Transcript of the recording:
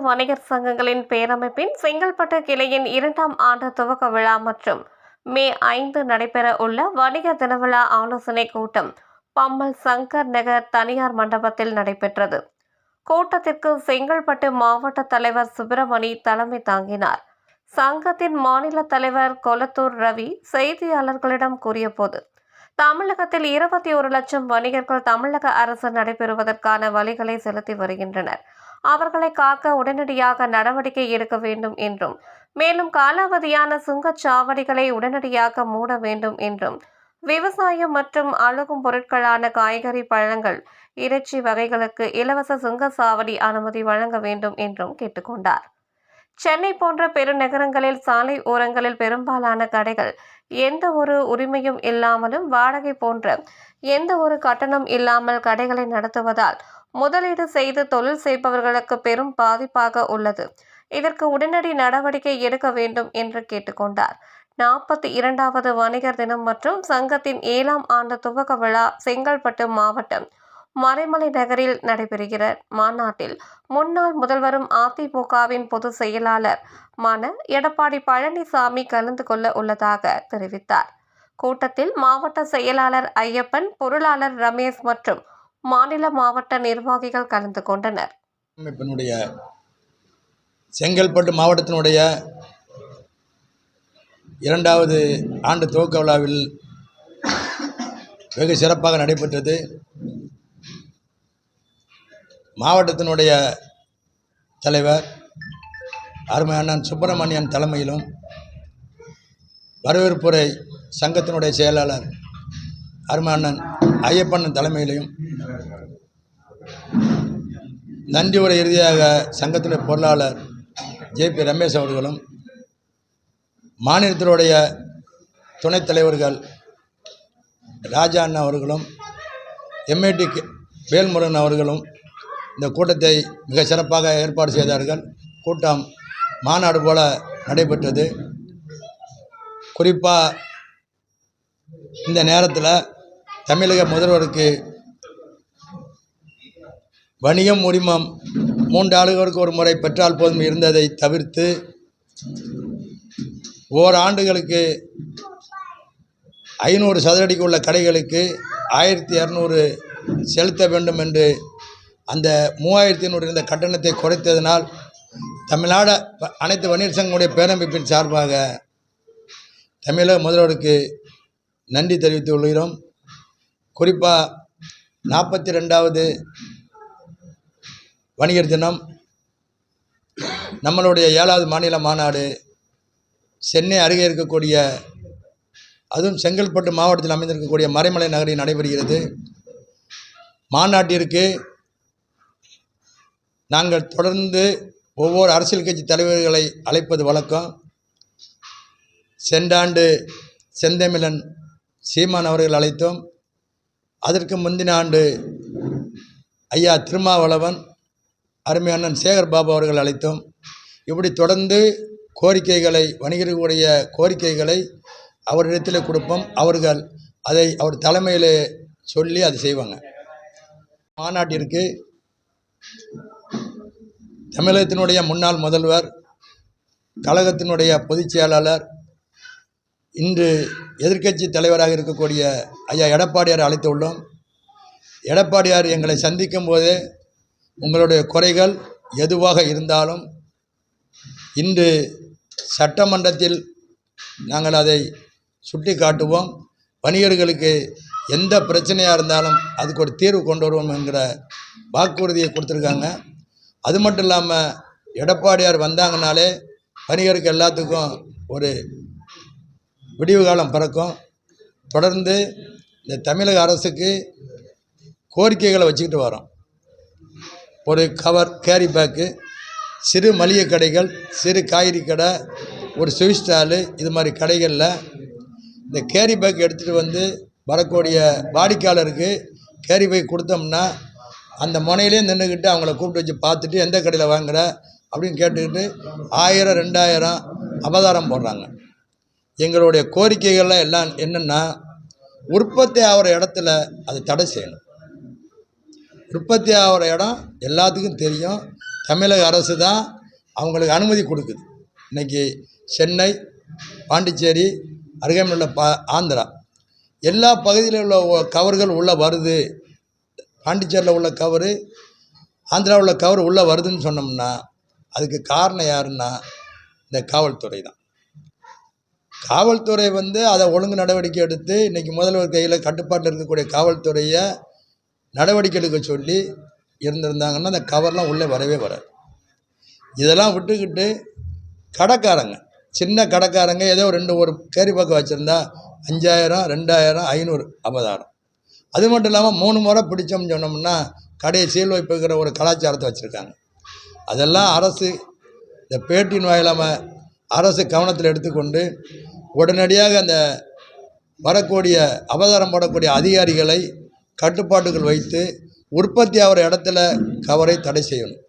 வணிகர் சங்கங்களின் பேரமைப்பின் செங்கல்பட்டு கிளையின் இரண்டாம் ஆண்டு துவக்க விழா மற்றும் மே ஐந்து நடைபெற உள்ள வணிக தினவிழா ஆலோசனை கூட்டம் பம்மல் சங்கர் நகர் தனியார் மண்டபத்தில் நடைபெற்றது. கூட்டத்திற்கு செங்கல்பட்டு மாவட்ட தலைவர் சுப்பிரமணி தலைமை தாங்கினார். சங்கத்தின் மாநில தலைவர் கொலத்தூர் ரவி செய்தியாளர்களிடம் கூறியபோது தமிழகத்தில் இருபத்தி ஒரு லட்சம் வணிகர்கள் தமிழக அரசு நடைபெறுவதற்கான வழிகளை செலுத்தி வருகின்றனர். அவர்களை காக்க உடனடியாக நடவடிக்கை எடுக்க வேண்டும் என்றும் மேலும் காலாவதியான சுங்கச்சாவடிகளை உடனடியாக மூட வேண்டும் என்றும் விவசாயம் மற்றும் அழுகும் பொருட்களான காய்கறி பழங்கள் இறைச்சி வகைகளுக்கு இலவச சுங்கச்சாவடி அனுமதி வழங்க வேண்டும் என்றும் கேட்டுக்கொண்டார். சென்னை போன்ற பெருநகரங்களில் சாலை ஓரங்களில் பெரும்பாலான கடைகள் எந்த ஒரு உரிமையும் இல்லாமலும் வாடகை போன்ற எந்த ஒரு கட்டணம் இல்லாமல் கடைகளை நடத்துவதால் முதலீடு செய்து தொழில் செய்பவர்களுக்கு பெரும் பாதிப்பாக உள்ளது. இதற்கு உடனடி நடவடிக்கை எடுக்க வேண்டும் என்று கேட்டுக்கொண்டார். நாற்பத்தி இரண்டாவது வணிகர் தினம் மற்றும் சங்கத்தின் ஏழாம் ஆண்டு துவக்க விழா செங்கல்பட்டு மாவட்டம் மறைமலை நகரில் நடைபெறுகிற மாநாட்டில் முன்னாள் முதல்வரும் அதிமுகவின் பொதுச் செயலாளர் மான எடப்பாடி பழனிசாமி கலந்து கொள்ள உள்ளதாக தெரிவித்தார். கூட்டத்தில் மாவட்ட செயலாளர் ஐயப்பன் பொருளாளர் ரமேஷ் மற்றும் மாநில மாவட்ட நிர்வாகிகள் கலந்து கொண்டனர். செங்கல்பட்டு மாவட்டத்தினுடைய இரண்டாவது ஆண்டு துவக்க விழாவில் வெகு சிறப்பாக நடைபெற்றது. மாவட்டத்தினுடைய தலைவர் அருமை அண்ணன் சுப்பிரமணியன் தலைமையிலும் வரவேற்புரை சங்கத்தினுடைய செயலாளர் அருமை அண்ணன் ஐயப்பன் தலைமையிலையும் நன்றி உரை இறுதியாக சங்கத்தினுடைய பொருளாளர் ஜேபி ரமேஷ் அவர்களும் மாநிலத்தினுடைய துணைத் தலைவர்கள் ராஜா அண்ணா அவர்களும் எம்ஏடி வேல்முருகன் அவர்களும் இந்த கூட்டத்தை மிக சிறப்பாக ஏற்பாடு செய்தார்கள். கூட்டம் மாநாடு போல நடைபெற்றது. குறிப்பாக இந்த நேரத்தில் தமிழக முதல்வருக்கு வணிகம் உரிமம் மூன்று ஆண்டுகளுக்கு ஒரு முறை பெற்றால் போதும் இருந்ததை தவிர்த்து ஓராண்டுகளுக்கு ஐநூறு சதுரடிக்கு உள்ள கடைகளுக்கு ஆயிரத்தி இரநூறு செலுத்த வேண்டும் என்று அந்த மூவாயிரத்தி ஐநூறு கட்டணத்தை குறைத்ததனால் தமிழ்நாடு ப- அனைத்து வணிகர் சங்கங்களுடைய பேரமைப்பின் சார்பாக தமிழக முதல்வருக்கு நன்றி தெரிவித்து கொள்கிறோம். குறிப்பாக நாற்பத்தி ரெண்டாவது வணிகர் தினம் நம்மளுடைய ஏழாவது மாநில மாநாடு சென்னை அருகே இருக்கக்கூடிய அதுவும் செங்கல்பட்டு மாவட்டத்தில் அமைந்திருக்கக்கூடிய மறைமலை நகரில் நடைபெறுகிறது. மாநாட்டிற்கு நாங்கள் தொடர்ந்து ஒவ்வொரு அரசியல் கட்சி தலைவர்களை அழைப்பது வழக்கம். சென்றாண்டு செந்தமிழன் சீமான் அவர்கள் அழைத்தோம். அதற்கு முந்தின ஆண்டு ஐயா திருமாவளவன் அருமை அண்ணன் சேகர் பாபு அவர்கள் அழைத்தோம். இப்படி தொடர்ந்து கோரிக்கைகளை வணிகர்களுடைய கோரிக்கைகளை அவரிடத்தில் கொடுப்போம். அவர்கள் அதை அவர் தலைமையில் சொல்லி அதை செய்வாங்க. மாநாட்டிற்கு தமிழகத்தினுடைய முன்னாள் முதல்வர் கழகத்தினுடைய பொதுச் செயலாளர் இன்று எதிர்க்கட்சி தலைவராக இருக்கக்கூடிய ஐயா எடப்பாடியார் அழைத்துள்ளோம் எடப்பாடியார் எங்களை சந்திக்கும் போதே உங்களுடைய குறைகள் எதுவாக இருந்தாலும் இன்று சட்டமன்றத்தில் நாங்கள் அதை சுட்டி காட்டுவோம். வணிகர்களுக்கு எந்த பிரச்சனையாக இருந்தாலும் அதுக்கு ஒரு தீர்வு கொண்டு வருவோம் என்கிற வாக்குறுதியை கொடுத்துருக்காங்க. அது மட்டும் இல்லாமல் எடப்பாடியார் வந்தாங்கனாலே வணிகருக்கு எல்லாத்துக்கும் ஒரு விடிவு காலம் பிறக்கும். தொடர்ந்து இந்த தமிழக அரசுக்கு கோரிக்கைகளை வச்சுக்கிட்டு வரோம். ஒரு கவர் கேரி பேக்கு சிறு மளிகை கடைகள் சிறு காய்கறி கடை ஒரு ஸ்வீட் ஸ்டாலு இது மாதிரி கடைகளில் இந்த கேரி பேக் எடுத்துகிட்டு வந்து வரக்கூடிய வாடிக்கையாளருக்கு கேரி பேக் கொடுத்தோம்னா அந்த முனையிலே நின்றுக்கிட்டு அவங்கள கூப்பிட்டு வச்சு பார்த்துட்டு எந்த கடையில் வாங்குற? அப்படின்னு கேட்டுக்கிட்டு ஆயிரம் ரெண்டாயிரம் அபதாரம் போடுறாங்க. எங்களுடைய கோரிக்கைகள்லாம் எல்லாம் என்னென்னா உற்பத்தி ஆகிற இடத்துல அதை தடை செய்யணும். உற்பத்தி ஆகிற இடம் எல்லாத்துக்கும் தெரியும். தமிழக அரசு தான் அவங்களுக்கு அனுமதி கொடுக்குது. இன்னைக்கு சென்னை பாண்டிச்சேரி அருகாமையில் பா ஆந்திரா எல்லா பகுதியில் உள்ள கவர்கள் உள்ளே வருது. பாண்டிச்சேரியில் உள்ள கவரு ஆந்திராவில் உள்ள கவர் உள்ளே வருதுன்னு சொன்னோம்னா அதுக்கு காரணம் யாருன்னா இந்த காவல்துறை தான். காவல்துறை வந்து அதை ஒழுங்கு நடவடிக்கை எடுத்து இன்றைக்கி முதல்வர் கையில் கட்டுப்பாட்டில் இருக்கக்கூடிய காவல்துறையை நடவடிக்கை எடுக்க சொல்லி இருந்திருந்தாங்கன்னா அந்த கவர்லாம் உள்ளே வரவே வராது. இதெல்லாம் விட்டுக்கிட்டு கடைக்காரங்க சின்ன கடைக்காரங்க ஏதோ ரெண்டு ஒரு கேரி பக்கம் வச்சுருந்தா அஞ்சாயிரம் ரெண்டாயிரம் ஐநூறு ஐம்பதாயிரம். அது மட்டும் இல்லாமல் மூணு முறை பிடிச்சோம்னு சொன்னோம்னா கடையை சீல் வைப்புங்கிற ஒரு கலாச்சாரத்தை வச்சுருக்காங்க. அதெல்லாம் அரசு இந்த பேட்டியின் வாயிலாம அரசு கவனத்தில் எடுத்துக்கொண்டு உடனடியாக அந்த வரக்கூடிய அவதாரம் போடக்கூடிய அதிகாரிகளை கட்டுப்பாட்டுகள் வைத்து உற்பத்தி ஆகிற இடத்துல கவரை தடை செய்யணும்.